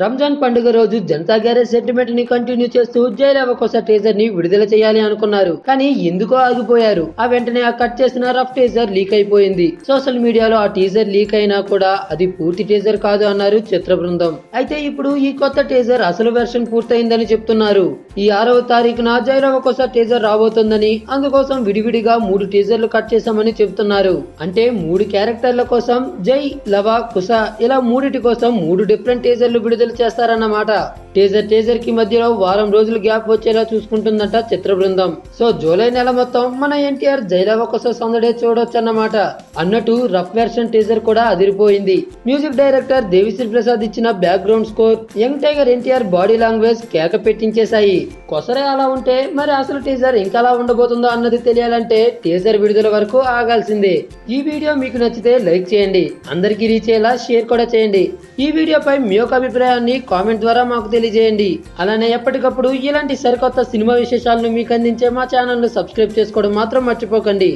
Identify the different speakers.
Speaker 1: రంజాన్ పండుగ రోజు Janatha garage సెంటిమెంట్ని continue చేస్తూ జైలవకోస టీజర్ని విడుదల చేయాలి అనుకున్నారు. కానీ ఎందుకో ఆగిపోయారు. ఆ వెంటనే ఆ కట్ చేసిన రఫ్ టీజర్ లీక్ అయిపోయింది. సోషల్ మీడియాలో ఆ టీజర్ లీక్ అయినా కూడా అది పూర్తి టీజర్ కాదు అన్నారు చిత్ర బృందం. అయితే ఇప్పుడు ఈ కొత్త టీజర్ అసలు వెర్షన్ పూర్తయిందని చెప్తున్నారు. ఈ ఆరవ తారీఖున జైలవకోస టీజర్ రాబోతుందని అందుకోసం విడివిడిగా మూడు టీజర్లు కట్ చేశామని చెప్తున్నారు అంటే మూడు క్యారెక్టర్ల కోసం జై లవ కుస ఇలా మూడిటి కోసం మూడు డిఫరెంట్ టీజర్లు విడుదల చేస్తారన్నమాట. టీజర్ టీజర్కి మధ్యలో వారం రోజులు గ్యాప్ వచ్చేలా చూసుకుంటుందంట చిత్ర బృందం సో జూలై నెల మొత్తం మన ఎన్టీఆర్ జైలవ కోసం సందడే చూడొచ్చన్నమాట. అన్నట్టు రఫ్ వెర్షన్ టీజర్ కూడా అదిరిపోయింది. మ్యూజిక్ డైరెక్టర్ దేవిశ్రీ ప్రసాద్ ఇచ్చిన background score young tiger NTR body language కేక పెట్టించేశాయి. కొసరే అలా ఉంటే మరి అసలు టీజర్ ఇంకా అలా ఉండబోతుందో అన్నది తెలియాలంటే టీజర్ విడుదల వరకు ఆగాల్సిందే. ఈ వీడియో మీకు నచ్చితే లైక్ చేయండి. అందరికీ రీచ్ అయ్యేలా షేర్ కూడా చేయండి. ఈ వీడియోపై మీ యొక్క అభిప్రాయాన్ని కామెంట్ ద్వారా మాకు తెలియజేయండి. అలానే ఎప్పటికప్పుడు ఇలాంటి సరికొత్త సినిమా విశేషాలను మీకు అందించే మా ఛానల్ను సబ్స్క్రైబ్ చేసుకోవడం మాత్రం మర్చిపోకండి.